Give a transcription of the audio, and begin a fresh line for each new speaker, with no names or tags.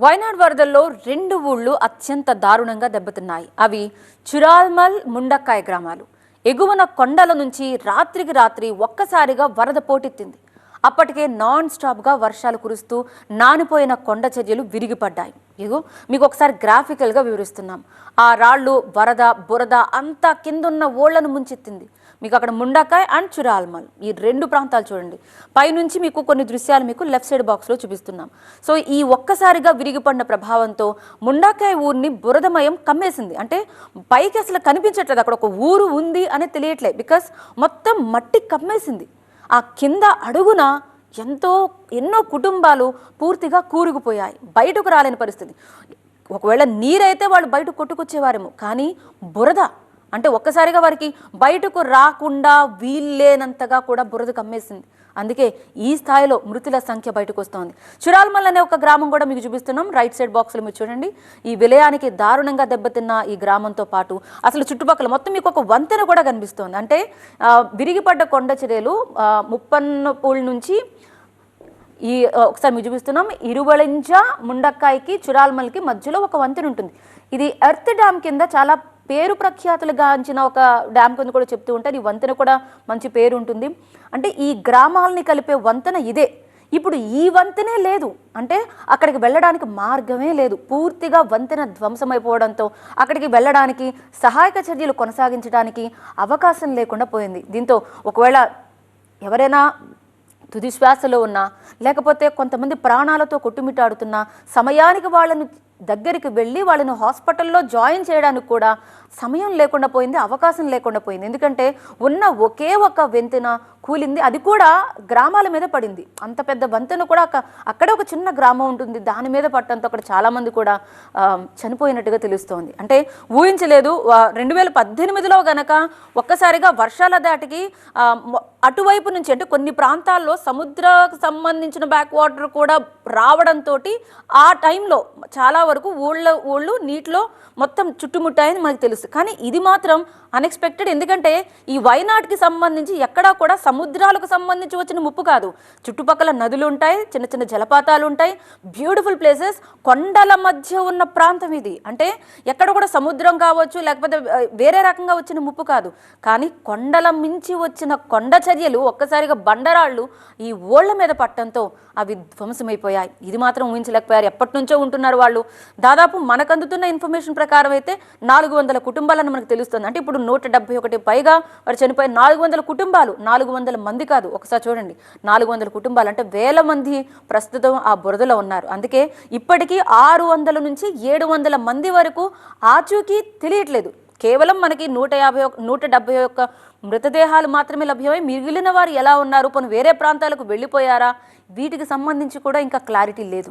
వైనాడ్ వరదల్లో రెండు ఊళ్ళు అత్యంత దారుణంగా దెబ్బతిన్నాయి. అవి చురాల్మల్ ముండక్కాయ గ్రామాలు. ఎగువన కొండల నుంచి రాత్రికి రాత్రి ఒక్కసారిగా వరద పోటెత్తింది. అప్పటికే నాన్ స్టాప్గా వర్షాలు కురుస్తూ నానిపోయిన కొండ చర్యలు విరిగిపడ్డాయి. ఇగో మీకు ఒకసారి గ్రాఫికల్గా వివరిస్తున్నాం. ఆ రాళ్ళు వరద బురద అంతా కిందున్న ఓళ్ళను ముంచెత్తింది. మీకు అక్కడ ముండకాయ్ అండ్ చురాల్మల్. ఈ రెండు ప్రాంతాలు చూడండి. పైనుంచి మీకు కొన్ని దృశ్యాలు మీకు లెఫ్ట్ సైడ్ బాక్స్లో చూపిస్తున్నాం. సో ఈ ఒక్కసారిగా విరిగిపడిన ప్రభావంతో ముండాకాయ్ ఊరిని బురదమయం కమ్మేసింది. అంటే పైకి అసలు కనిపించట్లేదు. అక్కడ ఒక ఊరు ఉంది అని తెలియట్లేదు బికాస్ మొత్తం మట్టి కమ్మేసింది. ఆ కింద అడుగున ఎంతో ఎన్నో కుటుంబాలు పూర్తిగా కూరుకుపోయాయి. బయటకు రాలేని పరిస్థితి. ఒకవేళ నీరైతే వాళ్ళు బయట కొట్టుకొచ్చేవారేమో. కానీ బురద అంటే ఒక్కసారిగా వారికి బయటకు రాకుండా వీల్లేనంతగా కూడా బురద కమ్మేసింది. అందుకే ఈ స్థాయిలో మృతుల సంఖ్య బయటకు వస్తోంది చురాల్మల్ అనే ఒక గ్రామం కూడా మీకు చూపిస్తున్నాం. రైట్ సైడ్ బాక్స్లో మీరు చూడండి. ఈ విలయానికి దారుణంగా దెబ్బతిన్న ఈ గ్రామంతో పాటు అసలు చుట్టుపక్కల మొత్తం మీకు ఒక వంతెన కూడా కనిపిస్తోంది. అంటే విరిగిపడ్డ కొండ చర్యలు ముప్పన్నపూల్ నుంచి ఈ ఒకసారి మీరు చూపిస్తున్నాం. ఇరువళింజ ముండక్కాయకి చురాల్మల్కి మధ్యలో ఒక వంతెన ఉంటుంది. ఇది ఎర్త్ డ్యామ్ కింద చాలా పేరు ప్రఖ్యాతులు గాంచిన ఒక డ్యామ్ కింద కూడా చెప్తూ ఉంటారు ఈ వంతెన కూడా మంచి పేరు ఉంటుంది. అంటే ఈ గ్రామాలని కలిపే వంతెన ఇదే. ఇప్పుడు ఈ వంతెనే లేదు. అంటే అక్కడికి వెళ్ళడానికి మార్గమే లేదు. పూర్తిగా వంతెన ధ్వంసమైపోవడంతో అక్కడికి వెళ్ళడానికి సహాయక చర్యలు కొనసాగించడానికి అవకాశం లేకుండా పోయింది. దీంతో ఒకవేళ ఎవరైనా తుది శ్వాసలో ఉన్నా లేకపోతే కొంతమంది ప్రాణాలతో కొట్టుమిట్టాడుతున్నా సమయానికి వాళ్ళను దగ్గరికి వెళ్ళి వాళ్ళని హాస్పిటల్లో జాయిన్ చేయడానికి కూడా సమయం లేకుండా పోయింది అవకాశం లేకుండా పోయింది. ఎందుకంటే ఉన్న ఒకే ఒక వంతెన కూలింది. అది కూడా గ్రామాల మీద పడింది. అంత పెద్ద వంతెన కూడా అక్కడ అక్కడే ఒక చిన్న గ్రామం ఉంటుంది. దాని మీద పట్టడంతో అక్కడ చాలామంది కూడా చనిపోయినట్టుగా తెలుస్తోంది. అంటే ఊహించలేదు రెండు వేల పద్దెనిమిదిలో గనక ఒక్కసారిగా వర్షాల దాటికి అటువైపు నుంచి అంటే కొన్ని ప్రాంతాల్లో సముద్రకు సంబంధించిన బ్యాక్ వాటర్ కూడా రావడంతో ఆ టైంలో చాలా వరకు ఊళ్ళ ఊళ్ళు నీటిలో మొత్తం చుట్టుముట్టాయని మనకు తెలుసు. కానీ ఇది మాత్రం అన్ఎక్స్పెక్టెడ్ ఎందుకంటే ఈ వైనాడ్కి సంబంధించి ఎక్కడా కూడా సముద్రాలకు సంబంధించి వచ్చిన ముప్పు కాదు. చుట్టుపక్కల నదులు ఉంటాయి చిన్న చిన్న జలపాతాలు ఉంటాయి బ్యూటిఫుల్ ప్లేసెస్ కొండల మధ్య ఉన్న ప్రాంతం ఇది. అంటే ఎక్కడ కూడా సముద్రం కావచ్చు లేకపోతే వేరే రకంగా వచ్చిన ముప్పు కాదు. కానీ కొండల మించి వచ్చిన కొండ చర్యలు ఒక్కసారిగా బండరాళ్ళు ఈ ఓళ్ళ మీద పట్టడంతో అవి ధ్వంసమైపోయాయి. ఇది మాత్రం ఊహించలేకపోయారు. ఎప్పటి నుంచో ఉంటున్నారు వాళ్ళు. దాదాపు మనకు అందుతున్న ఇన్ఫర్మేషన్ ప్రకారం అయితే నాలుగు వందల కుటుంబాలను మనకు తెలుస్తుంది. అంటే ఇప్పుడు నూట డెబ్బై ఒకటి పైగా వారు చనిపోయిన నాలుగు వందల కుటుంబాలు నాలుగు వందల మంది కాదు. ఒకసారి చూడండి. నాలుగు వందల కుటుంబాలు అంటే వేల మంది ప్రస్తుతం ఆ బురదలో ఉన్నారు. అందుకే ఇప్పటికీ ఆరు వందల నుంచి ఏడు వందల మంది వరకు ఆచూకీ తెలియట్లేదు. కేవలం మనకి నూట యాభై నూట డెబ్బై ఒక్క మృతదేహాలు మాత్రమే లభ్యమై మిగిలిన వారు ఎలా ఉన్నారు? పోనీ వేరే ప్రాంతాలకు వెళ్ళిపోయారా? వీటికి సంబంధించి కూడా ఇంకా క్లారిటీ లేదు.